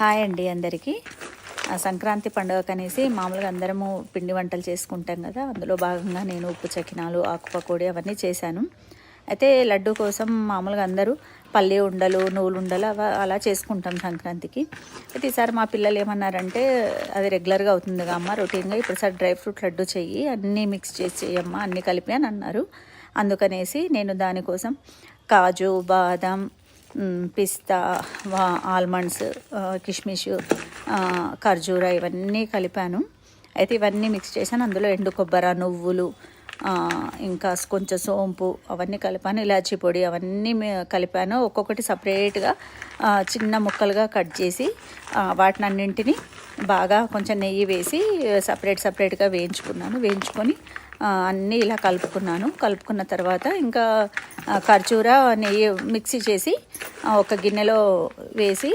Hi అండి అందరికీ. సంక్రాంతి పండుగ కనేసి మామూలుగా అందరము పిండి వంటలు చేసుకుంటాం కదా అందులో భాగంగా నేను ఉప్పు చకినాలు ఆకుపకోడి అవన్నీ చేశాను. అయితే లడ్డు కోసం మామూలుగా అందరూ పల్లి ఉండలు నూలు ఉండలు అవ అలా చేసుకుంటాం సంక్రాంతికి. అయితే ఈసారి మా పిల్లలు ఏమన్నారంటే అది రెగ్యులర్గా అవుతుంది అమ్మ రొటీన్గా ఇప్పుడు సార్ డ్రై ఫ్రూట్ లడ్డు చెయ్యి అన్నీ మిక్స్ చేసి చెయ్యమ్మా అన్నీ కలిపి అని అన్నారు. అందుకనేసి నేను దానికోసం కాజు బాదం పిస్తా ఆల్మండ్స్ కిష్మిష్ ఖర్జూర ఇవన్నీ కలిపాను. అయితే ఇవన్నీ మిక్స్ చేశాను. అందులో ఎండు కొబ్బరి నువ్వులు ఇంకా కొంచెం సోంపు అవన్నీ కలిపాను. ఇలాచీ పొడి అవన్నీ కలిపాను. ఒక్కొక్కటి సపరేట్గా చిన్న ముక్కలుగా కట్ చేసి వాటిని అన్నింటినీ బాగా కొంచెం నెయ్యి వేసి సపరేట్ సపరేట్గా వేయించుకున్నాను. వేయించుకొని అన్నీ ఇలా కలుపుకున్నాను. కలుపుకున్న తర్వాత ఇంకా ఖర్జూర నెయ్యి మిక్సీ చేసి ఒక గిన్నెలో వేసి